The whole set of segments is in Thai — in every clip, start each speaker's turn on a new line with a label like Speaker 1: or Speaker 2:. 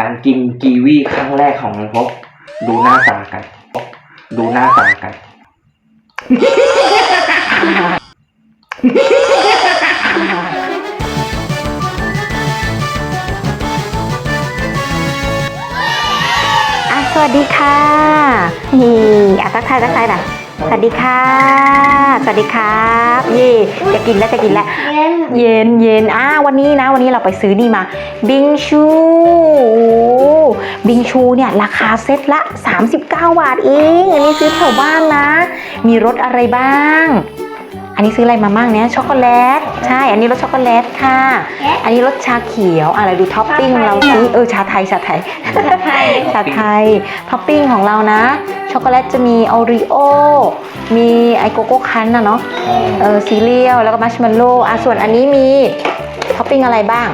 Speaker 1: การกินกีวีครั้งแรกของน้องพบดูหน้าตากัน ดูหน้าตากัน
Speaker 2: อะสวัสดีค่ะ นี่อะทักทายทักทายหน่อย สวัสดีค่ะ สวัสดีครับเย่จะกินแล้วจะกินแล้วเย็นเย็นอ่าวันนี้นะ วันนี้เราไปซื้อนี่มา บิงชูบิงชูเนี่ยราคาเซตละ 39 บาทเอง อันนี้ซื้อแถวบ้านนะ มีรสอะไรบ้าง อันนี้ซื้ออะไรมาบ้างเนี่ยช็อกโกแลตใช่ อันนี้รสช็อกโกแลตค่ะ อันนี้รสชาเขียวอะไรดูท็อปปิ้งเราสิเออชาไทยชาไทยชาไทยท็อปปิ้งของเรานะ ช็อกโกแลตจะมีโอรีโอมีไอโกโก้คันนะเนาะเออซีเรียลแล้วก็มัชเมลโล่อะส่วนอันนี้มีท็อปปิ้งอะไรบ้าง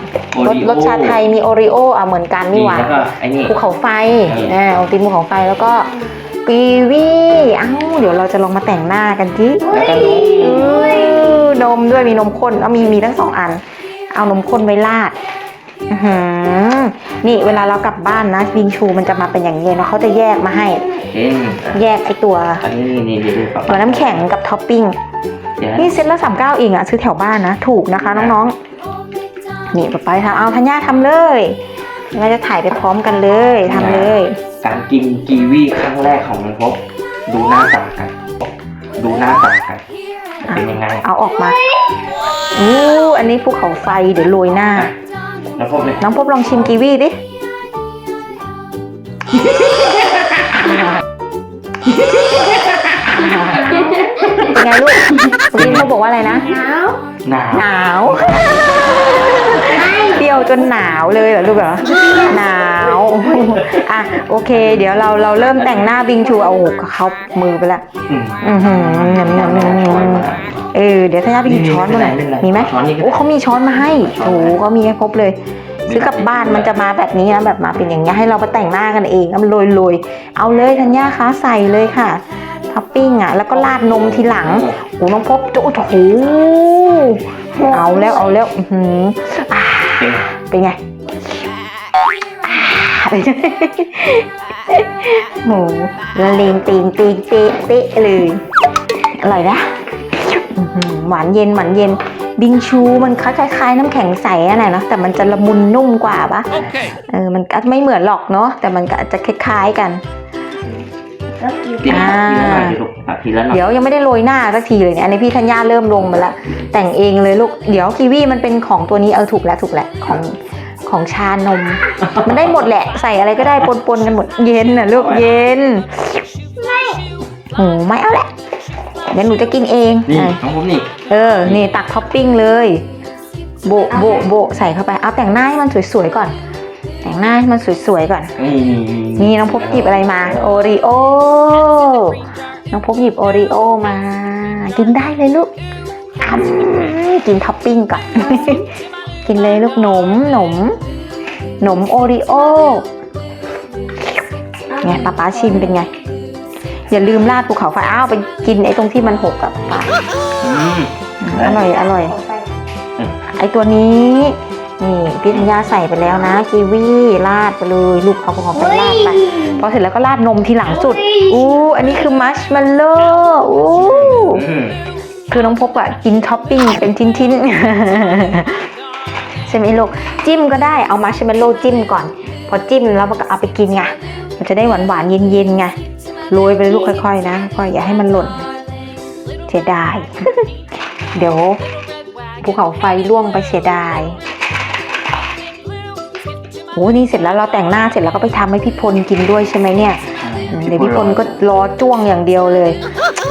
Speaker 2: รส
Speaker 1: Oreo
Speaker 2: รสชาไทยมีโอรีโออะเหมือนกันนี่หว่า
Speaker 1: แล้วก็ไอ้นี่
Speaker 2: ภูเขาไฟ
Speaker 1: เออ
Speaker 2: อ่าโอติมภูเขาไฟแล้วก็ กีวีอ้าวเดี๋ยวเราจะลองมาแต่งหน้ากันที
Speaker 1: แล้วก็นม
Speaker 2: อื้อนมด้วยมีนมข้นแล้วมีมีทั้งสองอัน เอานมข้นไว้ราดอื้อหือนี่เวลาเรากลับบ้านนะบิงชูมันจะมาเป็นอย่างนี้นะเขาจะแยกมาให้
Speaker 1: เอ็น
Speaker 2: แยกไอตัว
Speaker 1: อันนี้นี่นี่เดี๋ยวดูก่อน
Speaker 2: ตัวน้ำแข็งกับท็อปปิ้ง
Speaker 1: เดี๋ยวนะ
Speaker 2: นี่เซ็ตละสามเก้าเองอะซื้อแถวบ้านนะ ถูกนะคะน้องๆนี่ป๊าไปทำเอาธัญญาทำเลยเราจะถ่ายไปพร้อมกันเลยทำเลย
Speaker 1: การกินกีวีครั้งแรกของน้องพบดูหน้าตากันดูหน้าตากันจะเป็นยังไง
Speaker 2: เอาออกมาอู้อันนี้ภูเขาไฟเดี๋ยวโรยหน้า
Speaker 1: น้องพบเลย
Speaker 2: น้องพบลองชิมกีวีดิเป็นไงลูกเมื่อกี้เขาบอกว่าอะไรนะ
Speaker 1: หนาว
Speaker 2: หนาวเปรี้ยว จนหนาวเลยเหรอลูกเหรอหนาวอะโอเค เดี๋ยวเราเราเริ่มแต่งหน้าบิงชูเอาเขามือไปละ
Speaker 1: อืม
Speaker 2: อือหือเงินเงินเงินเงินเออเดี๋ยวถ้าญาติไปหยิบช้อนมาหน่อย
Speaker 1: ไม่เป็นไร
Speaker 2: มีไหม
Speaker 1: ช้อนนี่ก็ได้
Speaker 2: โอ้เขามีช้อนมาให้
Speaker 1: ช้อน
Speaker 2: โอ้เขามีให้ครบเลยซื้อกลับบ้านมันจะมาแบบนี้นะแบบมาเป็นอย่างเงี้ยให้เราไปแต่งหน้ากันเองเอาโรยโรยๆเอาเลยธัญญาคะใส่เลยค่ะท็อปปิ้งอะแล้วก็ราดนมทีหลังโอ้น้องพบโอ้โหเอาแล้วเอาแล้วอือหืออ่า
Speaker 1: เป็นไง
Speaker 2: เป็นไงหมูละเลงตีงตีงเป๊ะเป๊ะเลย อร่อยนะอื้อหือหวานเย็นหวานเย็น บิงชูมันคล้ายๆ น้ำแข็งใสอะไรเนาะแต่มันจะละมุนนุ่มกว่าปะเออมันก็ไม่เหมือนหรอกเนาะแต่มันก็อาจจะคล้ายๆกัน
Speaker 1: กินผักทีละหน่อยดิลูกผักทีละหน่อย
Speaker 2: เดี๋ยวยังไม่ได้โรยหน้าสักทีเลยเนี่ยอันนี้พี่ธัญญาเริ่มลงมาละแต่งเองเลยลูกเดี๋ยวกีวีมันเป็นของตัวนี้เออถูกแล้วถูกแล้วของของชานม มันได้หมดแหละ ใส่อะไรก็ได้ปนๆกันหมดเย็นน่ะลูกเย็นไม่โอ้ไม่เอาแหละเดี๋ยวหนูจะกินเอง
Speaker 1: นี่
Speaker 2: อะ
Speaker 1: น้องพบนี่
Speaker 2: เออนี่ตักท็อปปิ้งเลย โบะโบะโบะใส่เข้าไปเอาแต่งหน้าให้มันสวยๆก่อนแต่ง หน้าให้มันสวยๆก่อน
Speaker 1: นี่
Speaker 2: นี่น้องพบหยิบอะไรมา โอรีโอ น้องพบหยิบโอรีโอมา กินได้เลยลูกอืมกินท็อปปิ้งก่อน กินเลยลูกหนมหนมหนมโอรีโอไงป้าป๊าชิมเป็นไง อย่าลืมราดภูเขาไฟอ้าวไปกินไอ้ตรงที่มันหกกับป้า
Speaker 1: อืม
Speaker 2: อร่อยอร่อย
Speaker 1: อืม
Speaker 2: ไอตัวนี้ นี่พี่ธัญญาใส่ไปแล้วนะ กีวีราดไปเลยลูกเอาของไปราดไปพอเสร็จแล้วก็ราดนมทีหลังสุดอู้อันนี้คือมัชเมลโล่อู้
Speaker 1: อืม
Speaker 2: คือน้องพบอะกินท็อปปิ้งเป็นชิ้นๆใช่ไหมลูกจิ้มก็ได้เอามัชเมลโล่จิ้มก่อน พอจิ้มแล้วมันก็เอาไปกินไงมันจะได้หวานๆเย็นๆไงโรยไปเลยลูกค่อยๆนะค่อยๆอย่าให้มันหล่นเสียดาย เดี๋ยวภูเขาไฟล่วงไปเสียดาย โอ้นี่เสร็จแล้วเราแต่งหน้าเสร็จแล้วก็ไปทำให้พี่พลกินด้วยใช่ไหมเนี่ยอืมเดี๋ยวพี่พลก็รอจ้วงอย่างเดียวเลย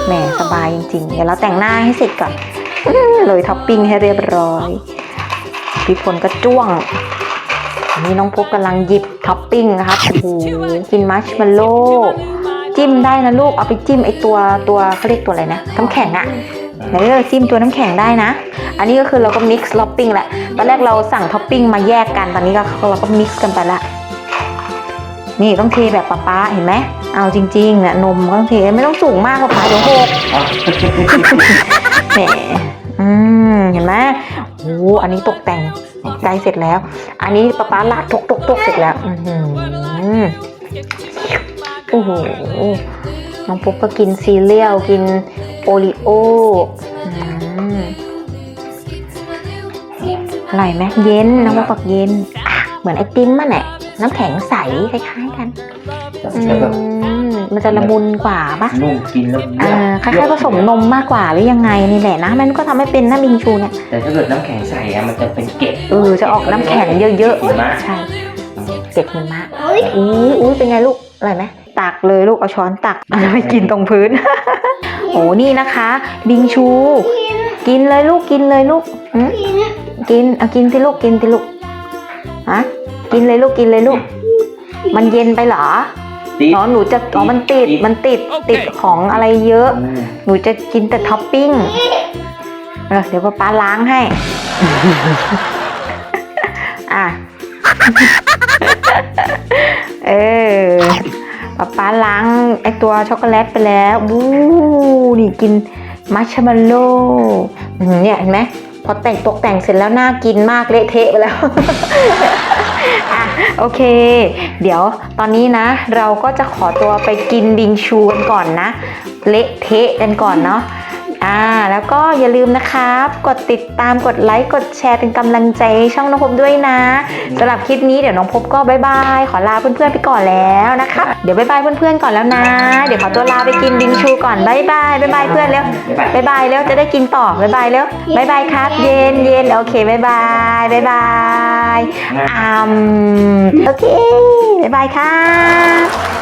Speaker 2: แหมสบายจริงๆเดี๋ยวเราแต่งหน้าให้เสร็จก่อนอื้อโรยท็อปปิ้งให้เรียบร้อยพี่พลก็จ้วงอันนี้น้องพบกำลังหยิบท็อปปิ้งนะครับโอ้โหกินมัชเมลโล่จิ้มได้นะลูกเอาไปจิ้มไอตัวตัวเขาเรียกตัวอะไรนะน้ำแข็งอะ เดี๋ยวจิ้มตัวน้ำแข็งได้นะ อันนี้ก็คือเราก็มิกซ์ท็อปปิ้งแหละ ตอนแรกเราสั่งท็อปปิ้งมาแยกกัน ตอนนี้ก็เราก็มิกซ์กันไปละ นี่ต้องเทแบบป๊าๆเห็นไหม เอาจริงๆเนี่ยนมก็ต้องเทไม่ต้องสูงมากป๊าๆเดี๋ยวหก
Speaker 1: อะ
Speaker 2: แหมอืมเห็นไหมโอ้อันนี้ตกแต่งใกล้เสร็จแล้ว อันนี้ป๊าป๊าลาดทกทกทกเสร็จแล้ว อือหือโอ้โหน้องปุ๊กก็กินซีเรียลกิน โอริโออืมอร่อยไหมเย็นน้องปุ๊กบอกเย็นอะเหมือนไอติมมันแหละน้ำแข็งใสคล้ายๆกันอื
Speaker 1: แล้วแบบ
Speaker 2: มมันจะละมุนกว่าปะ
Speaker 1: นุ่มกินแล้ว
Speaker 2: อ่าคล้ายๆผสมนมมากกว่าหรือยังไงนี่แหละนะมันก็ทำให้เป็นน้ำบิงชูเนี่ย
Speaker 1: แต่ถ้าเกิดน้ำแข็งใสอะมันจะเป็นเกล็ด
Speaker 2: เออจะออกน้ำแข็งเยอะ
Speaker 1: หิมะ
Speaker 2: ๆใช่เจ็ดหิมะอุ้ยอุ้ยเป็นไงลูกอร่อยไหมตักเลยลูกเอาช้อนตักเอาไปกินตรงพื้น โอ้นี่นะคะ บิงชู กินเลยลูกกินเลยลูกหืมกินเอากินสิลูกกินสิลูกฮะกินเลยลูกกินเลยลูก มันเย็นไปเหรอ
Speaker 1: ติด
Speaker 2: อ๋อหนูจะอ๋อมันติดมันติดติดของอะไรเยอะ
Speaker 1: อืม
Speaker 2: หนูจะกินแต่ท็อปปิ้งเออเดี๋ยวป้าป๊าล้างให้ อะ เออ ป้าป๊าล้างไอตัวช็อกโกแลตไปแล้ววู้นี่กินมัชชาเมลโล่เนี่ยเห็นไหมพอแต่งตกแต่งเสร็จแล้วน่ากินมากเละเทะไปแล้วอะโอเค เดี๋ยวตอนนี้นะ เราก็จะขอตัวไปกินบิงชูกันก่อนนะ เละเทะกันก่อนเนาะ อ่าแล้วก็อย่าลืมนะครับ กดติดตามกดไลค์กดแชร์เป็นกำลังใจให้ช่องน้องพบด้วยนะสำหรับคลิปนี้เดี๋ยวน้องพบก็บายบายขอลาเพื่อนๆไปก่อนแล้วนะคะเดี๋ยวบายบายเพื่อนๆก่อนแล้วนะ เดี๋ยวขอตัวลาไปกินบิงชูก่อนบายบายบายบายเพื่อนเร็ว
Speaker 1: บ๊ายบาย
Speaker 2: บายบายแล้วจะได้กินต่อบายบายแล้วบายบายครับ เย็นเย็นโอเคบายบายบายบายอืมโอเคบายบายครับว้าว